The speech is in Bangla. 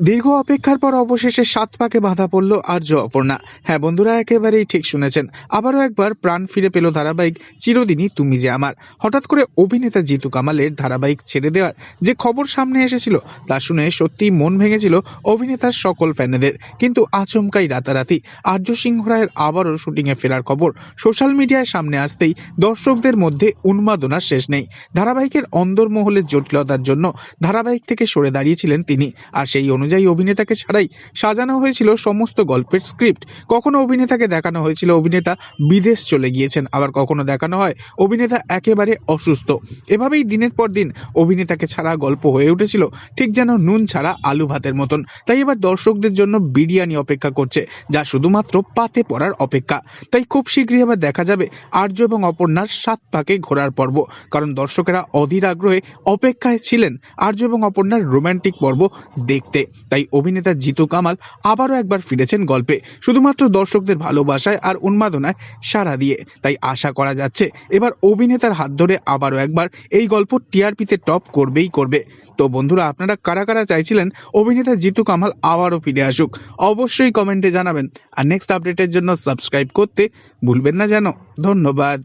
দীর্ঘ অপেক্ষার পর অবশেষে সাত পাকে বাধা পড়ল আর্য অপর্ণা। হ্যাঁ বন্ধুরা, একেবারেই ঠিক শুনেছেন। আবারও একবার প্রাণ ফিরে পেল ধারাবাহিক চিরদিনই তুমি যে আমার। হঠাৎ করে অভিনেতা জিতু কামালের ধারাবাহিক ছেড়ে দেওয়ার যে খবর সামনে এসেছিল, তা শুনে সত্যিই মন ভেঙেছিল অভিনেতার সকল ফ্যানেদের। কিন্তু আচমকাই রাতারাতি আর্য সিংহ রায়ের আবারও শুটিংয়ে ফেরার খবর সোশ্যাল মিডিয়ায় সামনে আসতেই দর্শকদের মধ্যে উন্মাদনার শেষ নেই। ধারাবাহিকের অন্দরমহলের জটিলতার জন্য ধারাবাহিক থেকে সরে দাঁড়িয়েছিলেন তিনি, আর সেই অনুযায়ী অভিনেতাকে ছাড়াই সাজানো হয়েছিল সমস্ত গল্পের স্ক্রিপ্ট। কখনো অভিনেতাকে দেখানো হয়েছিল অভিনেতা বিদেশ চলে গিয়েছেন, আবার কখনো দেখানো হয় অভিনেতা একেবারে অসুস্থ। এভাবেই দিনের পর দিন অভিনেতাকে ছাড়া গল্প হয়ে উঠেছিল, ঠিক যেন নুন ছাড়া আলু ভাতের মতন। তাই এবার দর্শকদের জন্য বিরিয়ানি অপেক্ষা করছে, যা শুধুমাত্র পাতে পড়ার অপেক্ষা। তাই খুব শীঘ্রই আবার দেখা যাবে আর্য এবং অপর্ণার সাত পাকে ঘোরার পর্ব, কারণ দর্শকেরা অধীর আগ্রহে অপেক্ষায় ছিলেন আর্য এবং অপর্ণার রোমান্টিক পর্ব দেখতে। তাই অভিনেতা জিতু কামাল আবারও একবার ফিরেছেন গল্পে, শুধুমাত্র দর্শকদের ভালোবাসায় আর উন্মাদনায় সাড়া দিয়ে। তাই আশা করা যাচ্ছে এবার অভিনেতার হাত ধরে আবারও একবার এই গল্প টিআরপিতে টপ করবেই করবে। তো বন্ধুরা, আপনারা কারা কারা চাইছিলেন অভিনেতা জিতু কামাল আবারও ফিরে আসুক, অবশ্যই কমেন্টে জানাবেন। আর নেক্সট আপডেটের জন্য সাবস্ক্রাইব করতে ভুলবেন না যেন। ধন্যবাদ।